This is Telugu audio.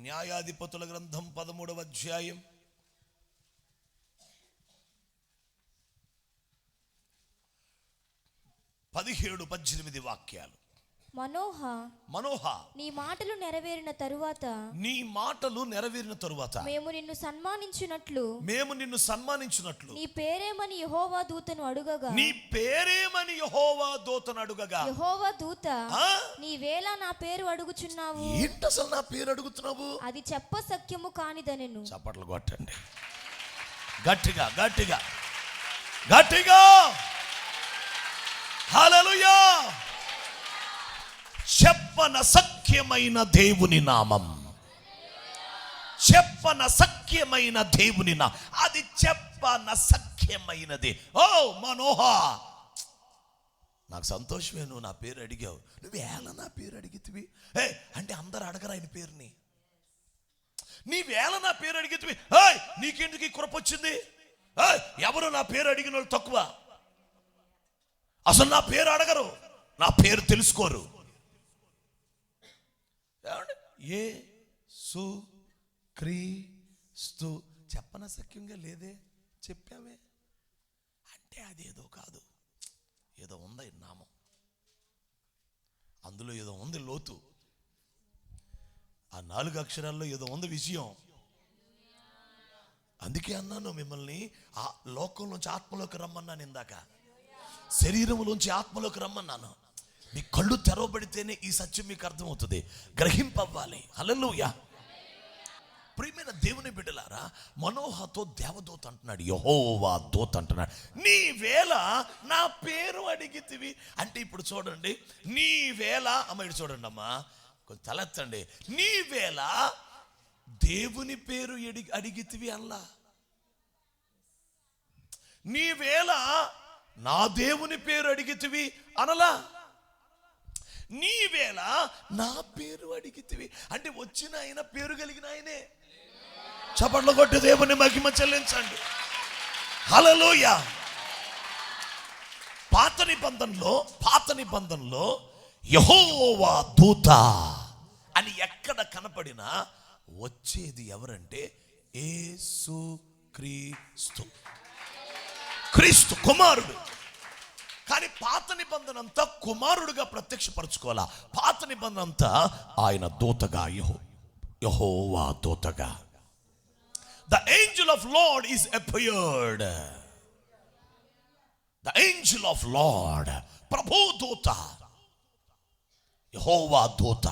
న్యాయాధిపతుల గ్రంథం పదమూడవ అధ్యాయం. పదిహేడు పద్దెనిమిది వాక్యాలు. మనోహ మనోహ నీ మాటలు నెరవేరిన తరువాత నీ మాటలు నెరవేరిన తరువాత మేము నిన్ను సన్మానించినట్లు మేము నిన్ను సన్మానించినట్లు నీ పేరేమని యహోవా దూతను అడుగగా. నీ పేరేమని యహోవా దూతను అడుగగా. యహోవా దూత? నీ వేళ నా పేరు అడుగుచున్నావు. ఏంటి అసలు నా పేరు అడుగుతున్నావు? అది చెప్ప సఖ్యము కానిదనెను. చప్పట్లు కొట్టండి. గట్టిగా గట్టిగా గట్టిగా. హల్లెలూయా! చెప్పన సఖ్యమైన దేవుని నామం. చెప్పన సఖ్యమైన దేవుని నా అది చెప్పన సఖ్యమైనది. ఓ మనోహ! నాకు సంతోషమే నువ్వు నా పేరు అడిగావు. నువ్వు ఎలా నా పేరు అడిగితివి? ఏ అంటే అందరు అడగరు ఆయన పేరుని? నీ వేళ నా పేరు అడిగితివి? ఏయ్ నీకెందుకు ఈ కృప వచ్చింది? ఏయ్ ఎవరు నా పేరు అడిగిన వాళ్ళు తక్కువ? అసలు నా పేరు అడగరు నా పేరు తెలుసుకోరు. ఏ సు క్రీస్తు చెప్పన సఖ్యంగా లేదే? చెప్పామే అంటే అదేదో కాదు. ఏదో ఉందా నామం. అందులో ఏదో ఉంది లోతు. ఆ నాలుగు అక్షరాల్లో ఏదో ఉంది విషయం అందుకే అన్నాను మిమ్మల్ని ఆ లోకంలోంచి ఆత్మలోకి రమ్మన్నాను ఇందాక. శరీరంలోంచి ఆత్మలోకి రమ్మన్నాను. మీ కళ్ళు తెరవబడితేనే ఈ సత్యం మీకు అర్థమవుతుంది. గ్రహింపవ్వాలి. హలలుయా ప్రియమైన దేవుని బిడ్డలారా మనోహతో దేవదూత అంటున్నాడు యహోవా దూత అంటున్నాడు. నీ వేళ నా పేరు అడిగితివి. అంటే ఇప్పుడు చూడండి నీ వేళ అమ్మాయి చూడండి అమ్మా కొంచెం తలెత్తండి. నీ వేళ దేవుని పేరు ఎడి అడిగితివి అల్లా. నీ వేళ నా దేవుని పేరు అడిగితివి అనలా. నీ వేళ నా పేరు అడిగితివి. అంటే వచ్చిన ఆయన పేరు కలిగిన ఆయనే. చపట్లు కొట్టి దేవుని మహిమ చెల్లించండి. హలలోయ పాత నిబంధనలో పాత నిబంధనలో యహోవా దూత అని ఎక్కడ కనపడినా వచ్చేది ఎవరంటే ఏసు క్రీస్తు క్రీస్తు కుమారుడు. కానీ పాత నిబంధన అంతా కుమారుడుగా ప్రత్యక్షపరచుకోవాలా? పాత నిబంధన అంతా ఆయన దూతగా యహో యహోవా దూతగా. The angel of Lord is appeared the angel of Lord ప్రభు దూత యహోవా దూత.